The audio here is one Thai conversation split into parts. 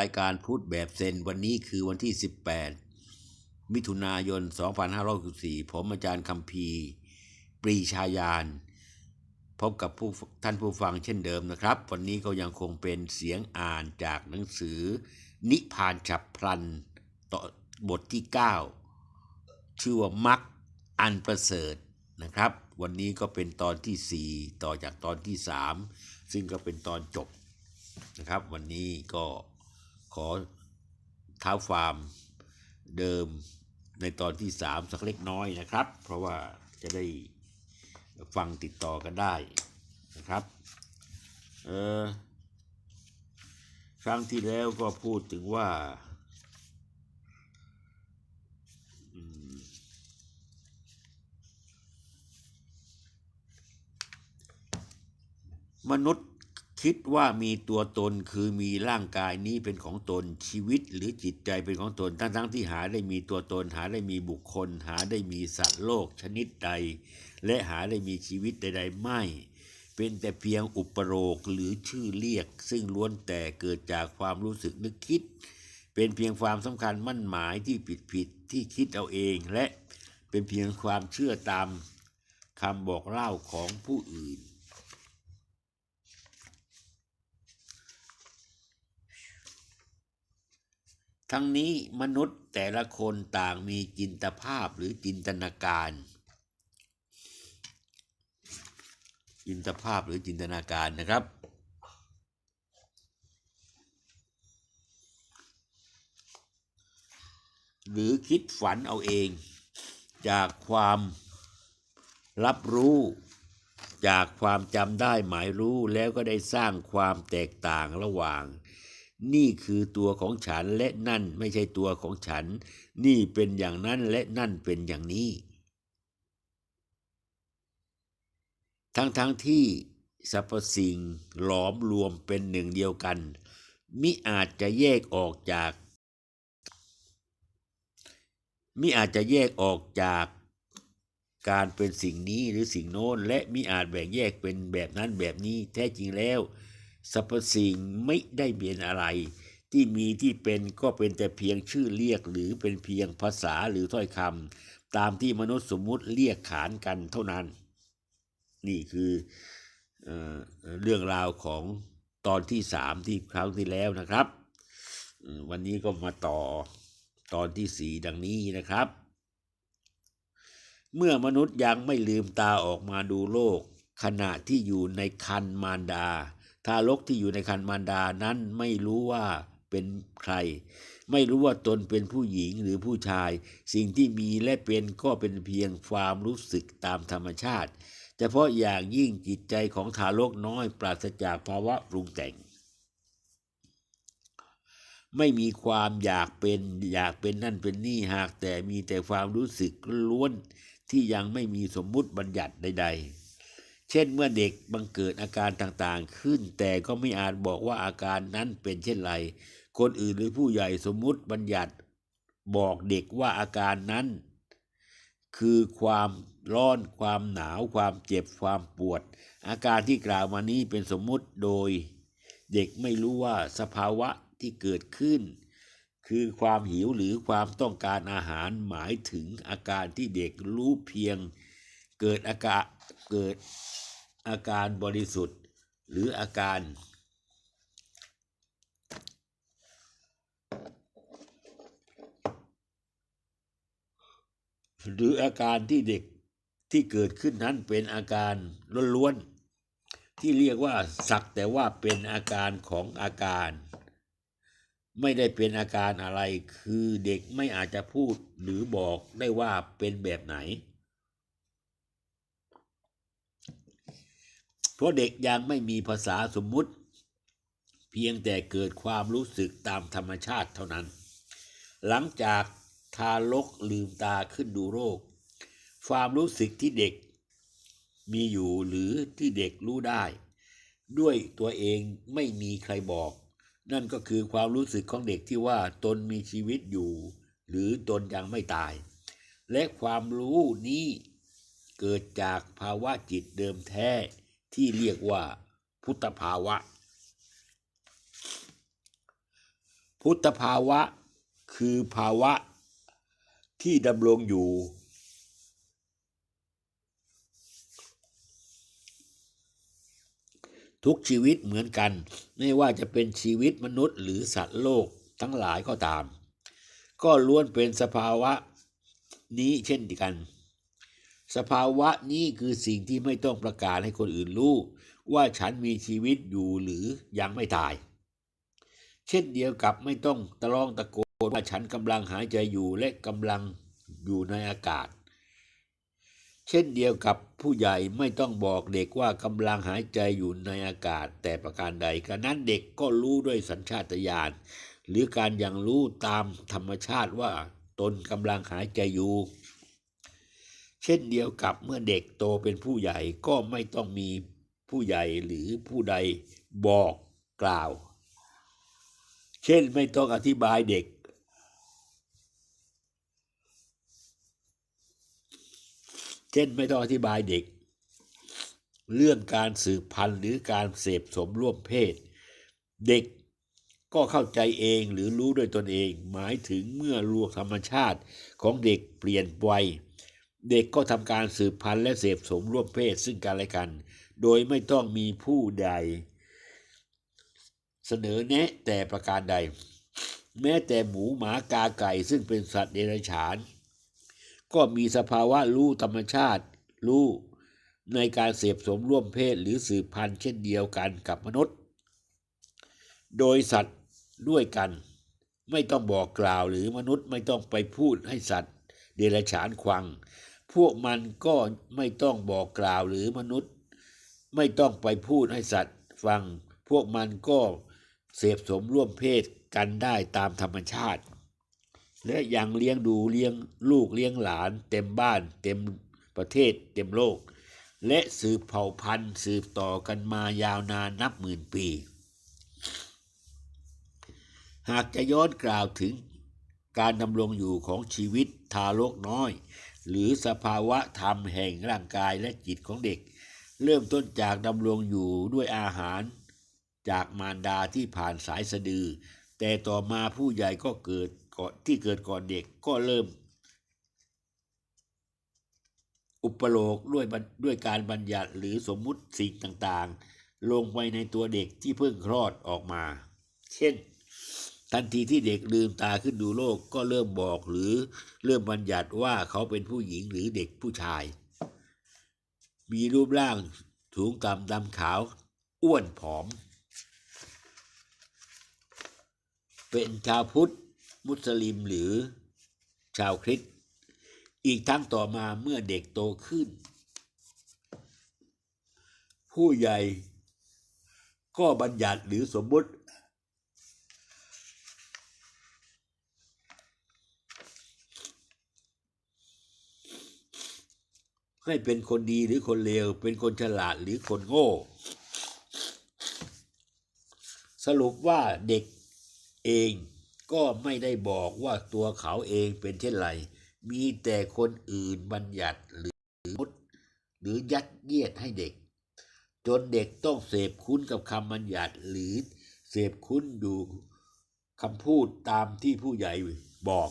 รายการพูดแบบเซนวันนี้คือวันที่ 18 มิถุนายน 2564 ผมอาจารย์คำพีปรีชายาน พบกับผู้ท่านผู้ฟังเช่นเดิมนะครับ วันนี้ก็ยังคงเป็นเสียงอ่านจากหนังสือ นิพานฉับพลันต่อบทที่ 9 ชื่อว่ามักอันประเสริฐนะครับ วันนี้ก็เป็นตอนที่ 4 ต่อจากตอนที่ 3 ซึ่งก็เป็นตอนจบนะครับ วันนี้ก็ ขอเท้าฟาร์มเดิมในตอนที่ 3 สักเล็กน้อยนะครับ เพราะว่าจะได้ฟังติดต่อกันได้นะครับเออครั้งที่แล้วก็พูดถึงว่ามมนุษย์ คิดว่ามีตัวตนคือมีร่างกายนี้เป็นของตนชีวิตหรือจิตใจเป็นของตนทั้งทั้งๆที่หาได้มีตัวตน หาได้มีบุคคล หาได้มีสัตว์โลกชนิดใด และหาได้มีชีวิตใดๆไม่ เป็นแต่เพียงอุปโลกหรือชื่อเรียก ซึ่งล้วนแต่เกิดจากความรู้สึกนึกคิด เป็นเพียงความสำคัญมั่นหมายที่ผิดผิดๆที่คิดเอาเองและเป็นเพียงความเชื่อตามคำบอกเล่าของผู้อื่น ทั้งนี้มนุษย์แต่ละคนต่างมีจินตภาพหรือจินตนาการ จินตภาพหรือจินตนาการนะครับ หรือคิดฝันเอาเอง จากความรับรู้จากความจำได้หมายรู้แล้วก็ได้สร้างความแตกต่างระหว่าง นี่คือตัวของฉันและนั่นไม่ใช่ตัวของฉัน นี่เป็นอย่างนั้นและนั่นเป็นอย่างนี้ ทั้งๆทที่สรรพสิ่งหลอมรวมเป็นหนึ่งเดียวกัน มิอาจจะแยกออกจาก มิอาจจะแยกออกจากการเป็นสิ่งนี้หรือสิ่งโน้น และมิอาจแบ่งแยกเป็นแบบนั้นแบบนี้แท้จริงแล้ว สรรพสิ่งไม่ได้เปลี่ยนอะไร ที่มีที่เป็นก็เป็นแต่เพียงชื่อเรียกหรือเป็นเพียงภาษาหรือถ้อยคำตามที่มนุษย์สมมุติเรียกขานกันเท่านั้น นี่คือเออเรื่องราวของตอนที่สามที่ครั้งที่แล้วนะครับ วันนี้ก็มาต่อตอนที่สี่ดังนี้นะครับ เมื่อมนุษย์ยังไม่ลืมตาออกมาดูโลก ขณะที่อยู่ในคันมารดา ทารกที่อยู่ในคันมารดานั้นไม่รู้ว่าเป็นใคร ไม่รู้ว่าตนเป็นผู้หญิงหรือผู้ชาย สิ่งที่มีและเป็นก็เป็นเพียงความรู้สึกตามธรรมชาติ เฉพาะอย่างยิ่งจิตใจของทารกน้อยปราศจากภาวะปรุงแต่ง ไม่มีความอยากเป็นอยากเป็นนั่นเป็นนี่หากแต่มีแต่ความรู้สึกล้วนที่ยังไม่มีสมมุติบัญญัติใด ๆ เช่นเมื่อเด็กบังเกิดอาการต่างๆ ขึ้น แต่ก็ไม่อาจบอกว่าอาการนั้นเป็นเช่นไร คนอื่นหรือผู้ใหญ่สมมุติบัญญัติบอกเด็กว่าอาการนั้น คือความร้อน ความหนาว ความเจ็บ ความปวด อาการที่กล่าวมานี้เป็นสมมุติโดย เด็กไม่รู้ว่าสภาวะที่เกิดขึ้น คือความหิวหรือความต้องการอาหารหมายถึงอาการที่เด็กรู้เพียง เกิดอาการเกิดอาการบริสุทธิ์ หรืออาการ หรืออาการที่เด็กที่เกิดขึ้นนั้นเป็นอาการล้วนๆที่เรียกว่าสักแต่ว่าเป็นอาการของอาการ ไม่ได้เป็นอาการอะไรคือเด็กไม่อาจจะพูดหรือบอกได้ว่าเป็นแบบไหน เพ ราะเด็กยังไม่มีภาษาสมมุติ เพียงแต่เกิดความรู้สึกตามธรรมชาติเท่านั้น หลังจากทารกลืมตาขึ้นดูโรค ความรู้สึกที่เด็กมีอยู่หรือที่เด็กรู้ได้ ด้วยตัวเองไม่มีใครบอก นั่นก็คือความรู้สึกของเด็กที่ว่าตนมีชีวิตอยู่ หรือตนยังไม่ตาย และความรู้นี้เกิดจากภาวะจิตเดิมแท้ ที่เรียกว่าพุทธภาวะ พุทธภาวะคือภาวะที่ดำรงอยู่ ทุกชีวิตเหมือนกัน ไม่ว่าจะเป็นชีวิตมนุษย์หรือสัตว์โลกทั้งหลายก็ตาม ก็ล้วนเป็นสภาวะนี้เช่นกัน สภาวะนี้คือสิ่งที่ไม่ต้องประกาศให้คนอื่นรู้ ว่าฉันมีชีวิตอยู่หรือยังไม่ตาย เช่นเดียวกับไม่ต้องตะลองตะโกนว่าฉันกำลังหายใจอยู่และกำลังอยู่ในอากาศ เช่นเดียวกับผู้ใหญ่ไม่ต้องบอกเด็กว่ากำลังหายใจอยู่ในอากาศ แต่ประการใดกระนั้นเด็กก็รู้ด้วยสัญชาตญาณหรือการย่างรู้ตามธรรมชาติว่าตนกำลังหายใจอยู่ เช่นเดียวกับเมื่อเด็กโตเป็นผู้ใหญ่ก็ไม่ต้องมีผู้ใหญ่หรือผู้ใดบอกกล่าว เช่นไม่ต้องอธิบายเด็ก เช่นไม่ต้องอธิบายเด็ก เรื่องการสืบพันธุ์หรือการเสพสมร่วมเพศ เด็กก็เข้าใจเองหรือรู้ด้วยตนเอง หมายถึงเมื่อรวมธรรมชาติของเด็กเปลี่ยนวัย เด็กก็ทำการสืบพันธุ์และเสพสมร่วมเพศซึ่งกันและกัน โดยไม่ต้องมีผู้ใด เสนอแนะแต่ประการใด แม้แต่หมูหมากาไก่ซึ่งเป็นสัตว์เดรัจฉาน ก็มีสภาวะรู้ธรรมชาติรู้ในการเสพสมร่วมเพศหรือสืบพันธุ์เช่นเดียวกันกับมนุษย์ โดยสัตว์ด้วยกัน ไม่ต้องบอกกล่าวหรือมนุษย์ไม่ต้องไปพูดให้สัตว์ เดรัจฉานควัง พวกมันก็ไม่ต้องบอกกล่าวหรือมนุษย์ ไม่ต้องไปพูดให้สัตว์ฟัง พวกมันก็เสพสมร่วมเพศกันได้ตามธรรมชาติ และยังเลี้ยงดูเลี้ยงลูกเลี้ยงหลาน เต็มบ้าน เต็มประเทศ เต็มโลก และสืบเผ่าพันธุ์สืบต่อกันมายาวนานนับหมื่นปี หากจะย้อนกล่าวถึงการดำรงอยู่ของชีวิตทารกน้อย หรือสภาวะธรรมแห่งร่างกายและจิตของเด็ก เริ่มต้นจากดำรงอยู่ด้วยอาหาร จากมารดาที่ผ่านสายสะดือ แต่ต่อมาผู้ใหญ่ก็เกิดก่อนที่เกิดก่อนเด็กก็เริ่ม อุปโลกด้วยด้วยการบัญญัติหรือสมมุติสิ่งต่างๆ ลงไปในตัวเด็กที่เพิ่งคลอดออกมา เช่น ทันทีที่เด็กลืมตาขึ้นดูโลกก็เริ่มบอกหรือเริ่มบัญญัติว่าเขาเป็นผู้หญิงหรือเด็กผู้ชาย มีรูปร่างสูงต่ำดำขาว อ้วนผอม เป็นชาวพุทธ มุสลิมหรือชาวคริสต์อีกทั้งต่อมาเมื่อเด็กโตขึ้น ผู้ใหญ่ก็บัญญัติหรือสมมุติ ให้เป็นคนดีหรือคนเลว เป็นคนฉลาดหรือคนโง่ สรุปว่าเด็กเองก็ไม่ได้บอกว่าตัวเขาเองเป็นเช่นไร มีแต่คนอื่นบัญญัติหรือมุดหรือยัดเยียดให้เด็ก จนเด็กต้องเสพคุ้นกับคำบัญญัติหรือเสพคุ้นดูคำพูดตามที่ผู้ใหญ่บอก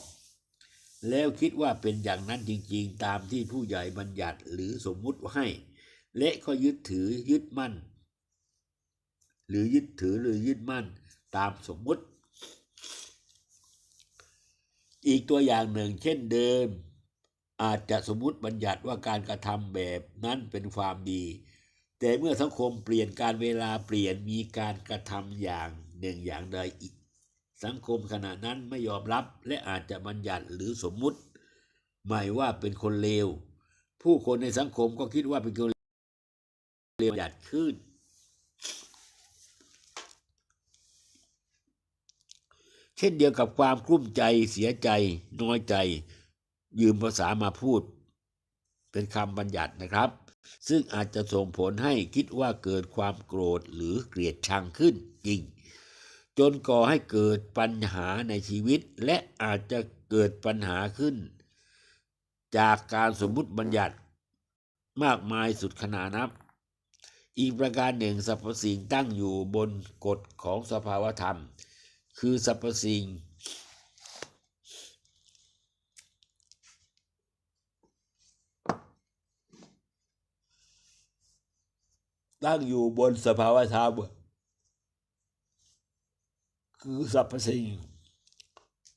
แล้วคิดว่าเป็นอย่างนั้นจริงๆ ตามที่ผู้ใหญ่บัญญัติหรือสมมุติให้ และก็ยึดถือยึดมั่น หรือยึดถือหรือยึดมั่นตามสมมุติ อีกตัวอย่างหนึ่งเช่นเดิม อาจจะสมมุติบัญญัติว่าการกระทำแบบนั้นเป็นความดี แต่เมื่อสังคมเปลี่ยนการเวลาเปลี่ยนมีการกระทำอย่างหนึ่งอย่างใดอีก สังคมขณะนั้นไม่ยอมรับและอาจจะบัญญัติหรือสมมุติหมายว่าเป็นคนเลว ผู้คนในสังคมก็คิดว่าเป็นคนเลวบัญญัติขึ้น เช่นเดียวกับความกลุ้มใจเสียใจ น้อยใจ ยืมภาษามาพูด เป็นคำบัญญัตินะครับ ซึ่งอาจจะส่งผลให้คิดว่าเกิดความโกรธหรือเกลียดชังขึ้นจริง จนก่อให้เกิดปัญหาในชีวิต และอาจจะเกิดปัญหาขึ้น จากการสมมุติบัญญัติมากมายสุดขนานับ อีกประการหนึ่งสรรพสิ่งตั้งอยู่บนกฎของสภาวธรรม คือสรรพสิ่งตั้งอยู่บนสภาวธรรม คือสรรพสิ่ง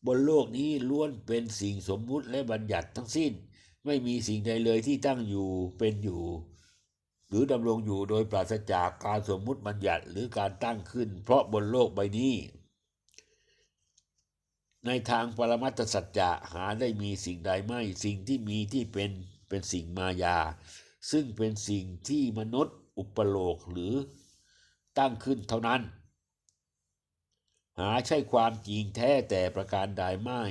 บนโลกนี้ล้วนเป็นสิ่งสมมุติและบัญญัติทั้งสิ้น ไม่มีสิ่งใดเลยที่ตั้งอยู่เป็นอยู่ หรือดำรงอยู่โดยปราศจากการสมมุติบัญญัติหรือการตั้งขึ้น เพราะบนโลกใบนี้ ในทางปรมัตถสัจจะหาได้มีสิ่งใดไม่ สิ่งที่มีที่เป็นเป็นสิ่งมายา ซึ่งเป็นสิ่งที่มนุษย์อุปโลกหรือตั้งขึ้นเท่านั้น หาใช่ความจริงแท้แต่ประการใดไม่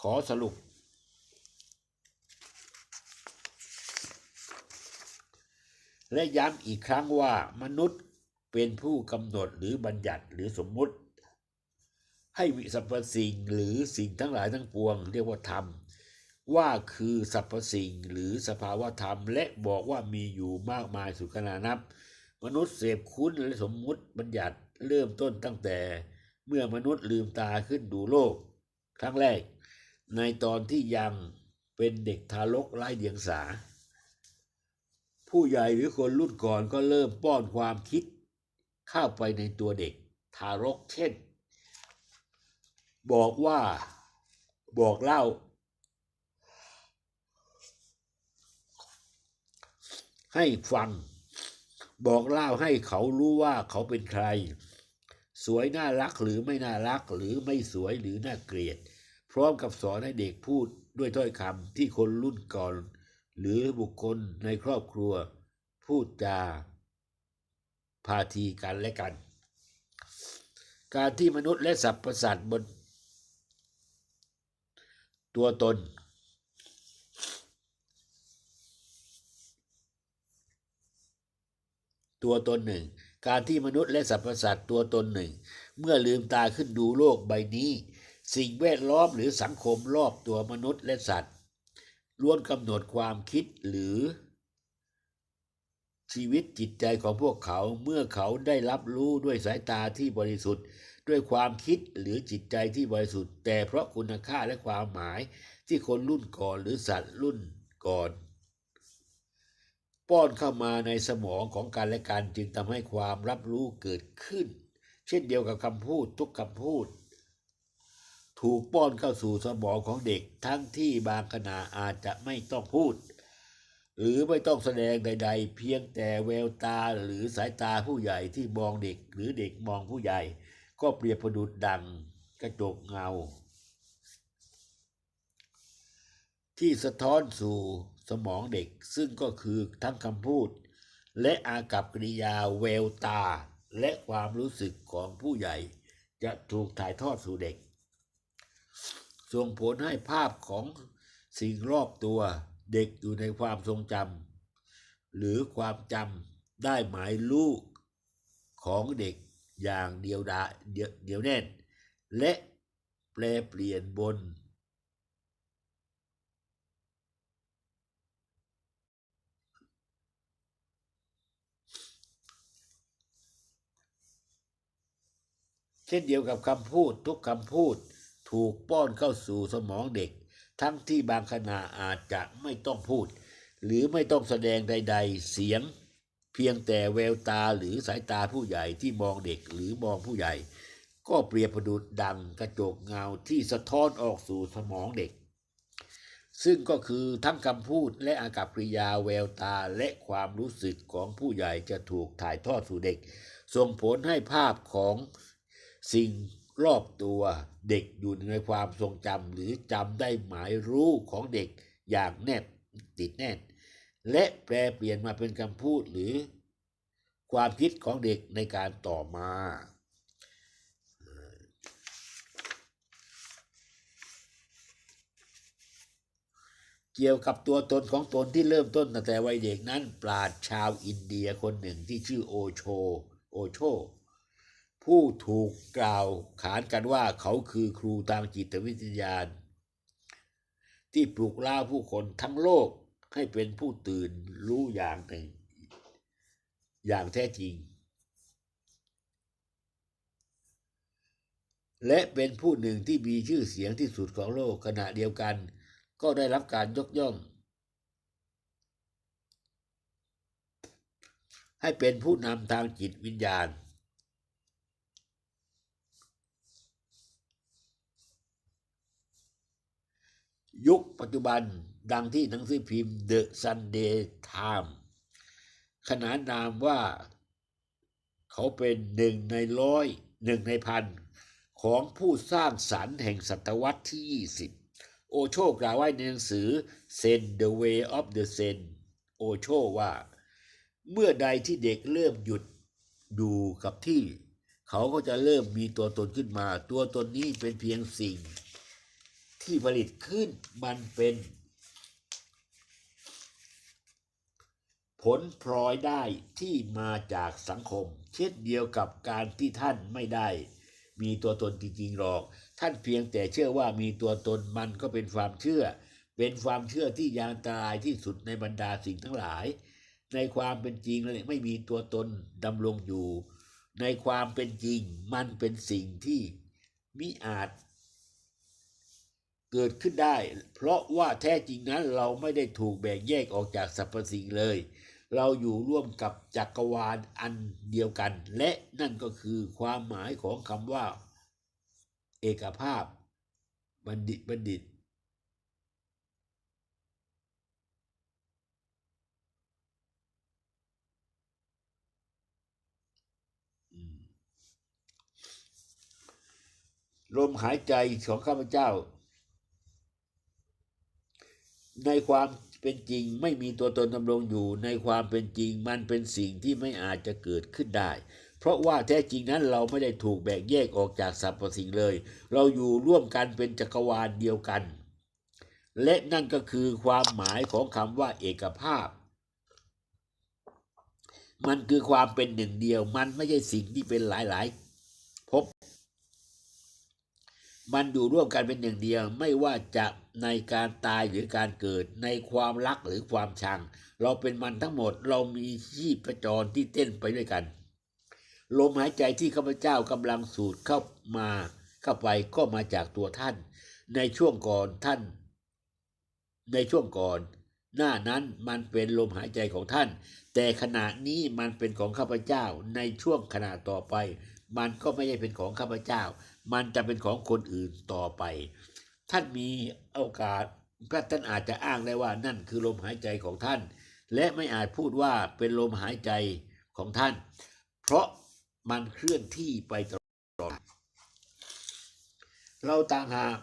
ขอสรุป และย้ำอีกครั้งว่ามนุษย์เป็นผู้กำหนดหรือบัญญัติหรือสมมุติ ให้วิสรรพสิ่งหรือสิ่งทั้งหลายทั้งปวง เรียกว่าธรรม ว่าคือสรรพสิ่งหรือสภาวะธรรม และบอกว่ามีอยู่มากมายสุขนานับ มนุษย์เสพคุ้นและสมมุติบัญญัติเริ่มต้นตั้งแต่ มื่อมนุษย์ลืมตาขึ้นดูโลก ครั้งแรก ในตอนที่ยังเป็นเด็กทารกไร้เดียงสา ผู้ใหญ่หรือคนรุ่นก่อนก็เริ่มป้อนความคิดเข้าไปในตัวเด็กทารกเช่น บอกว่าบอกเล่า ให้ฟัง บอกเล่าให้เขารู้ว่าเขาเป็นใคร สวยน่ารักหรือไม่น่ารักหรือไม่สวยหรือน่าเกลียด พร้อมกับสอนให้เด็กพูดด้วยถ้อยคำที่คนรุ่นก่อน หรือบุคคลในครอบครัว พูดจาพาทีกันและกัน การที่มนุษย์และสรรพสัตว์บน ตัวตน ตัวตนหนึ่ง การที่มนุษย์และสรรพสัตว์ตัวตนหนึ่ง เมื่อลืมตาขึ้นดูโลกใบนี้ สิ่งแวดล้อมหรือสังคมรอบตัวมนุษย์และสัตว์ล้วนกำหนดความคิดหรือ ชีวิตจิตใจของพวกเขาเมื่อเขาได้รับรู้ด้วยสายตาที่บริสุทธิ์ ด้วยความคิดหรือจิตใจที่บริสุทธิ์ แต่เพราะคุณค่าและความหมายที่คนรุ่นก่อนหรือสัตว์รุ่นก่อน ป้อนเข้ามาในสมองของการและกันจึงทำให้ความรับรู้เกิดขึ้น เช่นเดียวกับคำพูดทุกคำพูด ถูกป้อนเข้าสู่สมองของเด็กทั้งที่บางขณะอาจจะไม่ต้องพูด หรือไม่ต้องแสดงใด ๆ เพียงแต่แววตาหรือสายตาผู้ใหญ่ที่มองเด็กหรือเด็กมองผู้ใหญ่ ก็เปรียบประดุดดังกระจกเงา ที่สะท้อนสู่ สมองเด็ก ซึ่งก็คือทั้งคำพูด และอากับกริยาแววตา และความรู้สึกของผู้ใหญ่ จะถูกถ่ายทอดสู่เด็ก ส่งผลให้ภาพของสิ่งรอบตัวเด็กอยู่ในความทรงจำหรือความจำได้หมายรู้ของเด็กอย่างเดียวดาเดียวเดียวแน่น และแปลเปลี่ยนบน เช่นเดียวกับคำพูดทุกคำพูดถูกป้อนเข้าสู่สมองเด็ก ทั้งที่บางขณะอาจจะไม่ต้องพูด หรือไม่ต้องแสดงใด ๆ เสียง เพียงแต่แววตาหรือสายตาผู้ใหญ่ที่มองเด็กหรือมองผู้ใหญ่ ก็เปรียบประดุดดังกระจกเงาที่สะท้อนออกสู่สมองเด็ก ซึ่งก็คือทั้งคำพูดและอากับกริยาแววตาและความรู้สึกของผู้ใหญ่จะถูกถ่ายทอดสู่เด็ก ส่งผลให้ภาพของ สิ่งรอบตัวเด็กอยู่ในความทรงจำหรือจำได้หมายรู้ของเด็กอย่างแนบติดแน่น และแปลเปลี่ยนมาเป็นคำพูดหรือ ความคิดของเด็กในการต่อมา เกี่ยวกับตัวตนของตนที่เริ่มต้นตั้งแต่วัยเด็กนั้น ปราชญ์ชาวอินเดียคนหนึ่งที่ชื่อโอโช โอโช ผู้ถูกกล่าวขานกันว่าเขาคือครูทางจิตวิทยาที่ปลุกล่าผู้คนทั้งโลกให้เป็นผู้ตื่นรู้อย่างหนึ่ง อย่างแท้จริง และเป็นผู้หนึ่งที่มีชื่อเสียงที่สุดของโลกขณะเดียวกัน ก็ได้รับการยกย่อง ให้เป็นผู้นำทางจิตวิญญาณ ยุคปัจจุบันดังที่หนังสือพิมพ์ The Sunday Times ขนานนามว่าเขาเป็นหนึ่งในร้อยหนึ่งในพันของผู้สร้างสรรค์แห่งศตวรรษที่ 20 โอโชกล่าวไว้ในหนังสือ Zen the Way of the Zen โอโชว่า เมื่อใดที่เด็กเริ่มหยุดอยู่กับที่ เขาก็จะเริ่มมีตัวตนขึ้นมา ตัวตนนี้เป็นเพียงสิ่ง ที่ผลิตขึ้นมันเป็น ผลพลอยได้ที่มาจากสังคม เช่นเดียวกับการที่ท่านไม่ได้ มีตัวตนจริงๆหรอก ท่านเพียงแต่เชื่อว่ามีตัวตนมันก็เป็นความเชื่อ เป็นความเชื่อที่ยานตรายที่สุดในบรรดาสิ่งทั้งหลาย ในความเป็นจริงแล้วไม่มีตัวตนดำรงอยู่ ในความเป็นจริงมันเป็นสิ่งที่มิอาจ เกิดขึ้นได้ เพราะว่าแท้จริงนั้นเราไม่ได้ถูกแบ่งแยกออกจากสรรพสิ่งเลย เราอยู่ร่วมกับจักรวาลอันเดียวกัน และนั่นก็คือความหมายของคำว่า เอกภาพ บัณฑิตบัณฑิตลมหายใจของข้าพเจ้า ในความเป็นจริงไม่มีตัวตนดำรงอยู่ในความเป็นจริงมันเป็นสิ่งที่ไม่อาจจะเกิดขึ้นได้ เพราะว่าแท้จริงนั้นเราไม่ได้ถูกแบ่งแยกออกจากสรรพสิ่งเลย เราอยู่ร่วมกันเป็นจักรวาลเดียวกัน และนั่นก็คือความหมายของคำว่าเอกภาพ มันคือความเป็นหนึ่งเดียว มันไม่ใช่สิ่งที่เป็นหลายๆพบ มันอยู่ร่วมกันเป็นหนึ่งเดียว ไม่ว่าจะในการตายหรือการเกิด ในความรักหรือความชัง เราเป็นมันทั้งหมดเรามีชีพจรที่เต้นไปด้วยกัน ลมหายใจที่ข้าพเจ้ากำลังสูดเข้ามาเข้าไปก็มาจากตัวท่าน ในช่วงก่อนท่าน ในช่วงก่อน หน้านั้นมันเป็นลมหายใจของท่าน แต่ขณะนี้มันเป็นของข้าพเจ้า ในช่วงขณะต่อไป มันก็ไม่ใช่เป็นของข้าพเจ้า มันจะเป็นของคนอื่นต่อไป ท่านมีโอกาสท่านอาจจะอ้างได้ว่านั่นคือลมหายใจของท่าน และไม่อาจพูดว่าเป็นลมหายใจของท่าน เพราะมันเคลื่อนที่ไปตลอด เราต่างหาก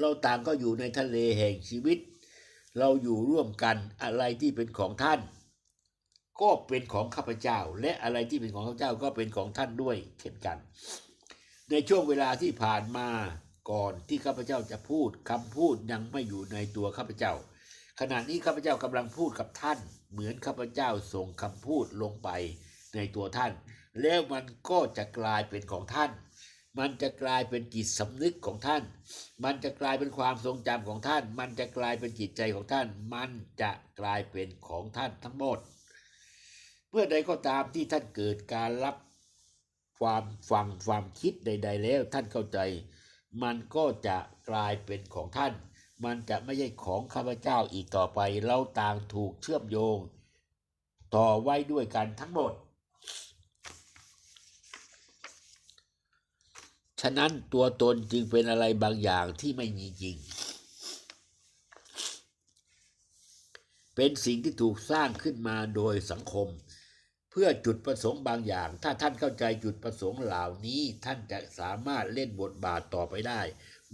เราต่างก็อยู่ในทะเลแห่งชีวิต เราอยู่ร่วมกันอะไรที่เป็นของท่าน ก็เป็นของข้าพเจ้า และอะไรที่เป็นของข้าพเจ้าก็เป็นของท่านด้วยเช่นกัน ในช่วงเวลาที่ผ่านมาก่อนที่ข้าพเจ้าจะพูดคำพูดยังไม่อยู่ในตัวข้าพเจ้า ขณะนี้ข้าพเจ้ากำลังพูดกับท่าน เหมือนข้าพเจ้าส่งคำพูดลงไปในตัวท่าน แล้วมันก็จะกลายเป็นของท่าน มันจะกลายเป็นจิตสำนึกของท่าน มันจะกลายเป็นความทรงจำของท่าน มันจะกลายเป็นจิตใจของท่าน มันจะกลายเป็นของท่านทั้งหมดเมื่อใดก็ตามที่ท่านเกิดการรับ ความฟังความคิดใด ๆ แล้วท่านเข้าใจ มันก็จะกลายเป็นของท่าน มันจะไม่ใช่ของข้าพเจ้าอีกต่อไป เราต่างถูกเชื่อมโยง ต่อไว้ด้วยกันทั้งหมด ฉะนั้นตัวตนจึงเป็นอะไรบางอย่างที่ไม่มีจริง เป็นสิ่งที่ถูกสร้างขึ้นมาโดยสังคม เพื่อจุดประสงค์บางอย่าง ถ้าท่านเข้าใจจุดประสงค์เหล่านี้ ท่านจะสามารถเล่นบทบาทต่อไปได้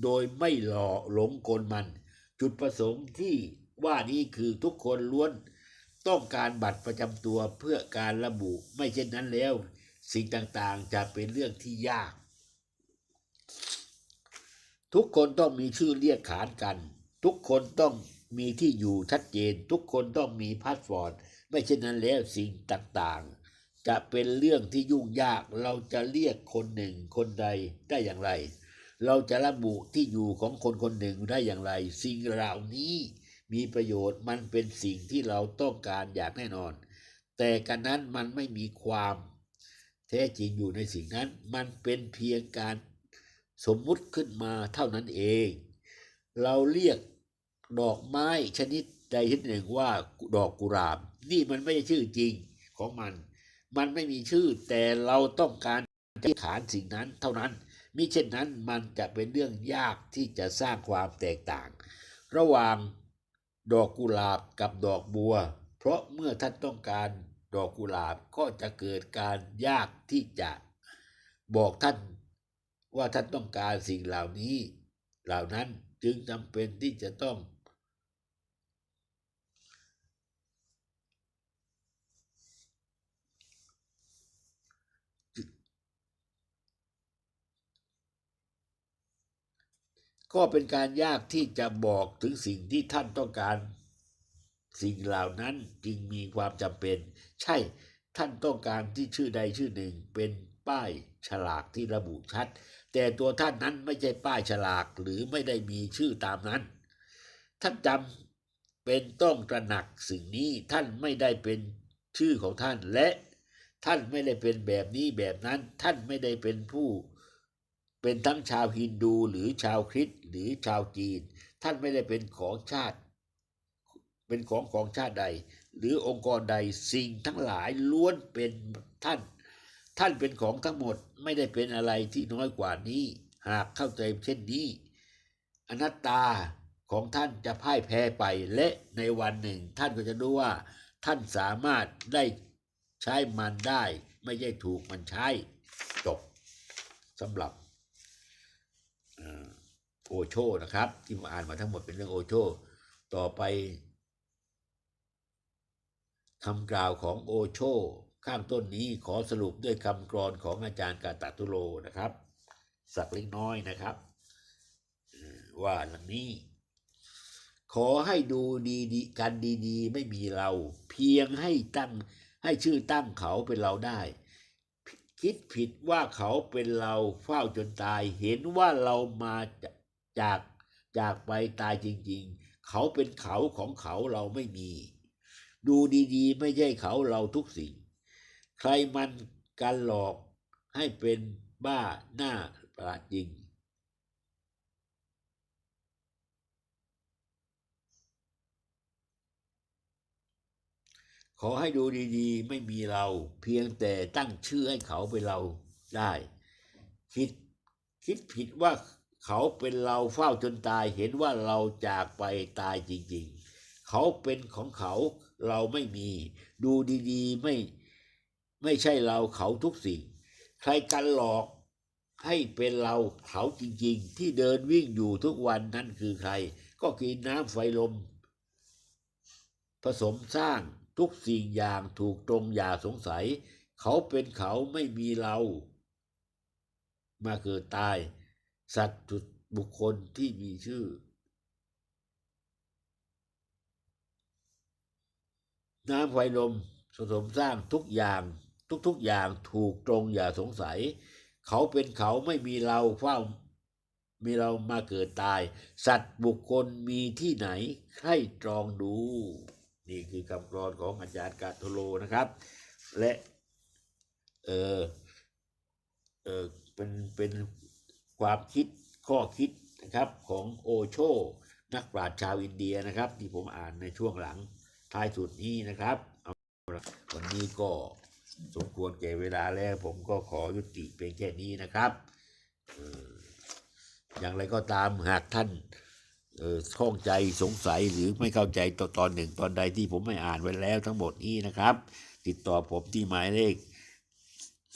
โดยไม่หล่อหลงกลมัน จุดประสงค์ที่ว่านี้คือทุกคนล้วน ต้องการบัตรประจำตัวเพื่อการระบุ ไม่เช่นนั้นแล้ว สิ่งต่างๆจะเป็นเรื่องที่ยาก ทุกคนต้องมีชื่อเรียกขานกัน ทุกคนต้องมีที่อยู่ชัดเจน ทุกคนต้องมีพาสปอร์ต ไม่เช่นนั้นแล้วสิ่งต่างๆ จะเป็นเรื่องที่ยุ่งยากเราจะเรียกคนหนึ่งคนใดได้อย่างไร เราจะระบุที่อยู่ของคนคนหนึ่งได้อย่างไร สิ่งเหล่านี้มีประโยชน์มันเป็นสิ่งที่เราต้องการอย่างแน่นอน แต่กันนั้นมันไม่มีความแท้จริงอยู่ในสิ่งนั้น มันเป็นเพียงการสมมุติขึ้นมาเท่านั้นเอง เราเรียกดอกไม้ชนิดใดชนิดหนึ่งว่าดอกกุหลาบ นี่มันไม่ใช่ชื่อจริงของมัน มันไม่มีชื่อแต่เราต้องการที่ขานสิ่งนั้นเท่านั้นมิเช่นนั้นมันจะเป็นเรื่องยากที่จะสร้างความแตกต่าง ระหว่างดอกกุหลาบกับดอกบัว เพราะเมื่อท่านต้องการดอกกุหลาบก็จะเกิดการยากที่จะบอกท่านว่าท่านต้องการสิ่งเหล่านี้ เหล่านั้นจึงจำเป็นที่จะต้อง ก็เป็นการยากที่จะบอกถึงสิ่งที่ท่านต้องการ สิ่งเหล่านั้นจึงมีความจำเป็น ใช่ท่านต้องการที่ชื่อใดชื่อหนึ่งเป็นป้ายฉลากที่ระบุชัด แต่ตัวท่านนั้นไม่ใช่ป้ายฉลากหรือไม่ได้มีชื่อตามนั้น ท่านจำเป็นต้องตระหนักสิ่งนี้ท่านไม่ได้เป็นชื่อของท่านและท่านไม่ได้เป็นแบบนี้แบบนั้น ท่านไม่ได้เป็นผู้ เป็นทั้งชาวฮินดูหรือชาวคริสต์หรือชาวจีน ท่านไม่ได้เป็นของชาติ เป็นของของชาติใด หรือองค์กรใดสิ่งทั้งหลายล้วนเป็นท่าน ท่านเป็นของทั้งหมดไม่ได้เป็นอะไรที่น้อยกว่านี้ หากเข้าใจเช่นนี้ อนัตตาของท่านจะพ่ายแพ้ไปและในวันหนึ่ง ท่านก็จะรู้ว่า ท่านสามารถได้ใช้มันได้ ไม่ใช่ถูกมันใช้จบสำหรับ โอโชนะครับ ที่มาอ่านมาทั้งหมดเป็นเรื่องโอโช ต่อไปคำกล่าวของโอโช ข้างต้นนี้ขอสรุปด้วยคำกรอนของอาจารย์กาตาตุโลนะครับ สักเล็กน้อยนะครับ ว่าดังนี้ ขอให้ดูดีดีๆกันดี ๆ ไม่มีเรา เพียงให้ตั้งให้ชื่อตั้งเขาเป็นเราได้คิดผิดว่าเขาเป็นเราเฝ้าจนตาย เห็นว่าเรามา จากจากไปตายจริง ๆ เขาเป็นเขาของเขาเราไม่มี ดูดีๆ ไม่ใช่เขาเราทุกสิ่ง ใครมันกันหลอกให้เป็นบ้าหน้าประหลาดจริง ขอให้ดูดีๆ ไม่มีเรา เพียงแต่ตั้งชื่อให้เขาเป็นเราได้ คิดคิดผิดว่า เขาเป็นเราเฝ้าจนตายเห็นว่าเราจากไปตายจริงๆ เขาเป็นของเขาเราไม่มี ดูดีๆไม่ไม่ใช่เราเขาทุกสิ่ง ใครกันหลอกให้เป็นเราเขาจริงๆ ที่เดินวิ่งอยู่ทุกวันนั่นคือใคร ก็กินน้ำไฟลม ผสมสร้างทุกสิ่งอย่างถูกตรงอย่าสงสัย เขาเป็นเขาไม่มีเรา มาเกิดตาย สัตว์จุดบุคคลที่มีชื่อ น้ำไฟลมผสมสร้างทุกอย่าง ทุกๆอย่างถูกตรงอย่าสงสัย เขาเป็นเขาไม่มีเราเฝ้ามีเรามาเกิดตาย สัตว์บุคคลมีที่ไหนให้ตรองดู นี่คือคำกรอนของอาจารย์กาโทโลนะครับ และเออเออเป็นเป็น ความคิดข้อคิดนะครับของโอโช นักปราชญ์ชาวอินเดียนะครับ ที่ผมอ่านในช่วงหลังท้ายสุดนี้นะครับวันนี้ก็สมควรแก่เวลาแล้วผมก็ขอยุติเพียงแค่นี้นะครับอย่างไรก็ตามหากท่านข้องใจสงสัยหรือไม่เข้าใจตอนตอนหนึ่งตอนใดที่ผมไม่อ่านไว้แล้วทั้งหมดนี้นะครับ ติดต่อผมที่หมายเลข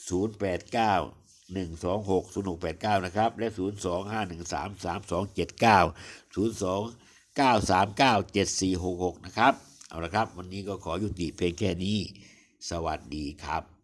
089 126 0689 นะครับ และ 02513 3279 02 939 7466 นะครับ เอาละครับ วันนี้ก็ขอยุติเพียงแค่นี้ สวัสดีครับ